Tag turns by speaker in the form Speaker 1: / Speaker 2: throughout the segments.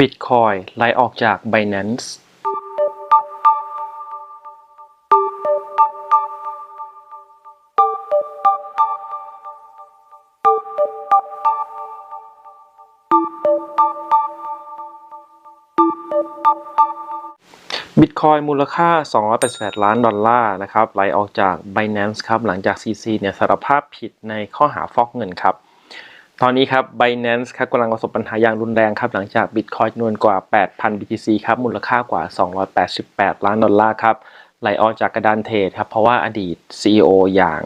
Speaker 1: Bitcoin ไล่ออกจาก Binance บิตคอยมูลค่า 288 ล้านดอลลาร์นะครับไหลออกจาก Binance ครับ หลังจาก CC เนี่ยสารภาพผิดในข้อหาฟอกเงินครับ ตอนนี้ครับ Binance ครับกำลังประสบปัญหาอย่างรุนแรงครับ หลังจาก Bitcoin จำนวนกว่า 8,000 BTC ครับ มูลค่ากว่า 288 ล้านดอลลาร์ครับไหลออกจากกระดานเทรดครับ เพราะว่าอดีต CEO อย่าง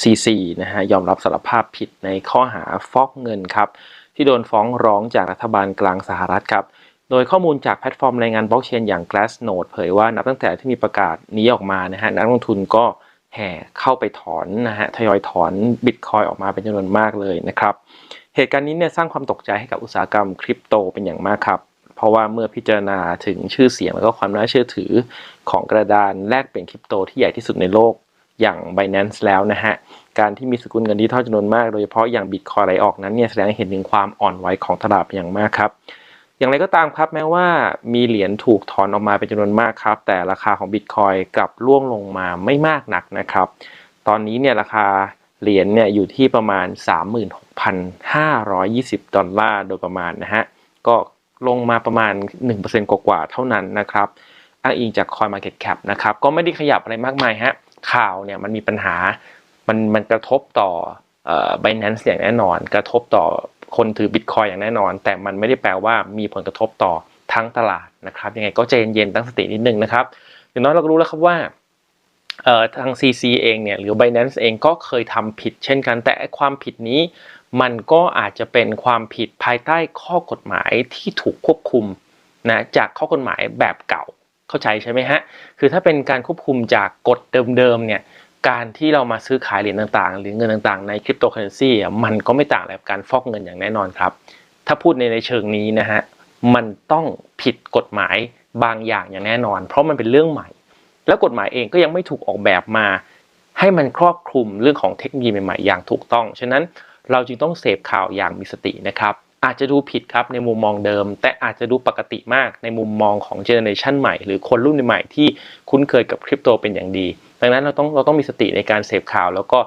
Speaker 1: CC นะฮะยอมรับสารภาพผิดในข้อหาฟอกเงินครับ ที่โดนฟ้องร้องจากรัฐบาลกลางสหรัฐครับโดยข้อมูลจากแพลตฟอร์มรายงานบล็อกเชนอย่าง Glassnode เผยว่านับตั้งแต่ที่มีประกาศนี้ออกมานะฮะนักลงทุนก็ แห่เข้าไปถอนนะฮะทยอยถอนบิตคอยออกมาเป็นจำนวนมากเลยนะครับ เหตุการณ์นี้เนี่ยสร้างความตกใจให้กับอุตสาหกรรมคริปโตเป็นอย่างมากครับ เพราะว่าเมื่อพิจารณาถึงชื่อเสียงแล้วก็ความน่าเชื่อถือของกระดานแลกเปลี่ยนคริปโตที่ใหญ่ที่สุดในโลกอย่าง Binance แล้วนะฮะ การที่มีสกุลเงินดิจิทัลจำนวนมาก โดยเฉพาะอย่างบิตคอยไหลออกนั้นเนี่ยแสดงให้เห็นถึงความอ่อนไหวของตลาดเป็นอย่างมากครับ อย่างไรก็ตามครับแม้ว่ามีเหรียญถูกถอนออกมาเป็นจำนวนมากครับ แต่ราคาของบิตคอยกลับร่วงลงมาไม่มากนักนะครับ ตอนนี้เนี่ยราคาเหรียญเนี่ยอยู่ที่ประมาณ 36,520 ดอลลาร์โดยประมาณนะฮะ ก็ลงมาประมาณ 1%กว่าๆเท่านั้นนะครับ อ้างอิงจาก CoinMarketCap นะครับ ก็ไม่ได้ขยับอะไรมากมายฮะ ข่าวเนี่ยมันมีปัญหา มันมันกระทบต่อออ Binance อย่างแน่นอน กระทบต่อ คนถือ Bitcoin อย่างแน่นอน แต่มันไม่ได้แปลว่ามีผลกระทบต่อทั้งตลาดนะครับยังไงก็ใจเย็นๆตั้งสตินิดนึงนะครับอย่างน้อยเราก็รู้แล้วครับว่าทาง CC เองเนี่ยหรือ Binance เองก็เคยทำผิดเช่นกัน แต่ความผิดนี้มันก็อาจจะเป็นความผิดภายใต้ข้อกฎหมายที่ถูกควบคุมนะจากข้อกฎหมายแบบเก่าเข้าใจใช่ไหมฮะ คือถ้าเป็นการควบคุมจากกฎเดิมๆเนี่ย การที่เรามาซื้อขายเหรียญต่างๆ หรือเงินต่างๆ ในคริปโตเคอเรนซี่มันก็ไม่ต่างอะไรกับการฟอกเงินอย่างแน่นอนครับ ถ้าพูดในในเชิงนี้นะฮะมันต้องผิดกฎหมายบางอย่างอย่างแน่นอน เพราะมันเป็นเรื่องใหม่ แล้วกฎหมายเองก็ยังไม่ถูกออกแบบมา ให้มันครอบคลุมเรื่องของเทคโนโลยีใหม่ๆอย่างถูกต้องฉะนั้นเราจึงต้องเสพข่าวอย่างมีสตินะครับอาจจะดูผิดครับในมุมมองเดิม แต่อาจจะดูปกติมากในมุมมองของเจเนอเรชันใหม่ หรือคนรุ่นใหม่ที่คุ้นเคยกับคริปโตเป็นอย่างดี ดังนั้นเราต้องเราต้องมีสติในการเสพข่าว แล้วก็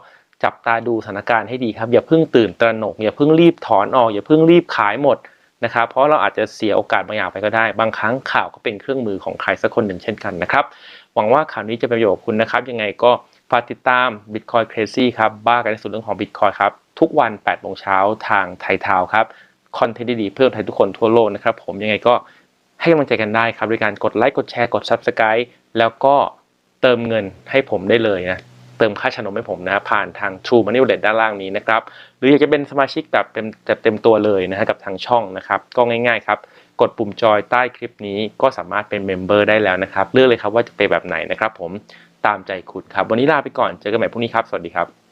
Speaker 1: จับตาดูสถานการณ์ให้ดีครับ อย่าเพิ่งตื่นตระหนกอย่าเพิ่งรีบถอนออก อย่าเพิ่งรีบขายหมดนะครับเพราะเราอาจจะเสียโอกาสบางอย่างไปก็ได้ บางครั้งข่าวก็เป็นเครื่องมือของใครสักคนหนึ่งเช่นกันนะครับ หวังว่าข่าวนี้จะเป็นประโยชน์กับคุณนะครับ ยังไงก็ฝากติดตาม Bitcoin Crazy ครับ บ้ากันในส่วนเรื่องของ Bitcoin ครับ ทุกวัน 8 โมงเช้าทางไทยทาวครับ คอนเทนต์ดีๆ เพื่อไทยทุกคนทั่วโลกนะครับ ผมยังไงก็ให้กำลังใจกันได้ครับ ด้วยการกดไลค์ กดแชร์ กด Subscribe แล้วก็ เติมเงินให้ผมได้เลยนะเติมค่าชนมให้ผมนะผ่านทาง True Money Wallet ด้านล่างนี้นะครับหรืออยากจะเป็นสมาชิกแบบเต็มแบบเต็มตัวเลยนะฮะกับทางช่องนะครับก็ง่ายๆครับกดปุ่มจอยใต้คลิปนี้ก็สามารถเป็นเมมเบอร์ได้แล้วนะครับเลือกเลยครับว่าจะไปแบบไหนนะครับผมตามใจคุณครับ วันนี้ลาไปก่อนเจอกันใหม่พรุ่งนี้ครับ สวัสดีครับ